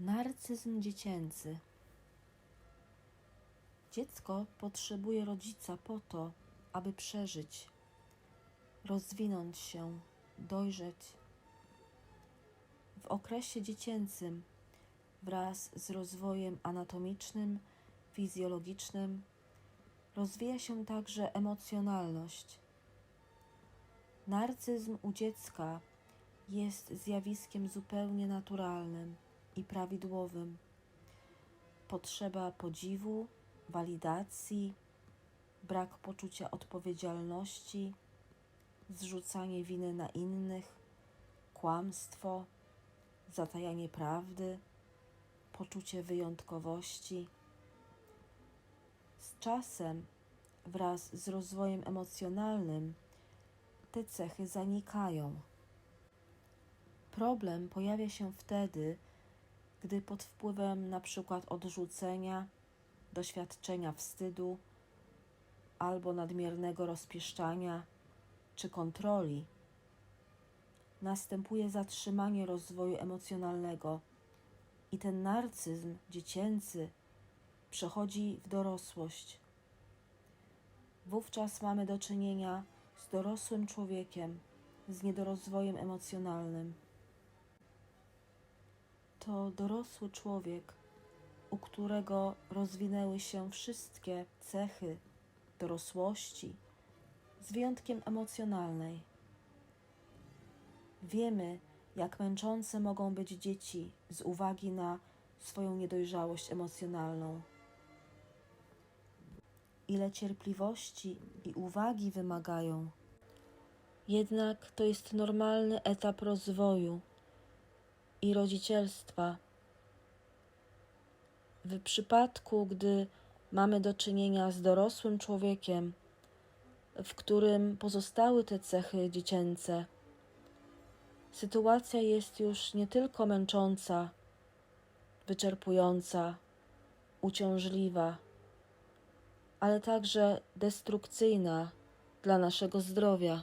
Narcyzm dziecięcy. Dziecko potrzebuje rodzica po to, aby przeżyć, rozwinąć się, dojrzeć. W okresie dziecięcym, wraz z rozwojem anatomicznym, fizjologicznym, rozwija się także emocjonalność. Narcyzm u dziecka jest zjawiskiem zupełnie naturalnym i prawidłowym. Potrzeba podziwu, walidacji, brak poczucia odpowiedzialności, zrzucanie winy na innych, kłamstwo, zatajanie prawdy, poczucie wyjątkowości. Z czasem, wraz z rozwojem emocjonalnym, te cechy zanikają. Problem pojawia się wtedy, gdy pod wpływem na przykład odrzucenia, doświadczenia wstydu albo nadmiernego rozpieszczania czy kontroli następuje zatrzymanie rozwoju emocjonalnego i ten narcyzm dziecięcy przechodzi w dorosłość. Wówczas mamy do czynienia z dorosłym człowiekiem z niedorozwojem emocjonalnym. To dorosły człowiek, u którego rozwinęły się wszystkie cechy dorosłości, z wyjątkiem emocjonalnej. Wiemy, jak męczące mogą być dzieci z uwagi na swoją niedojrzałość emocjonalną. Ile cierpliwości i uwagi wymagają. Jednak to jest normalny etap rozwoju i rodzicielstwa. W przypadku, gdy mamy do czynienia z dorosłym człowiekiem, w którym pozostały te cechy dziecięce, sytuacja jest już nie tylko męcząca, wyczerpująca, uciążliwa, ale także destrukcyjna dla naszego zdrowia.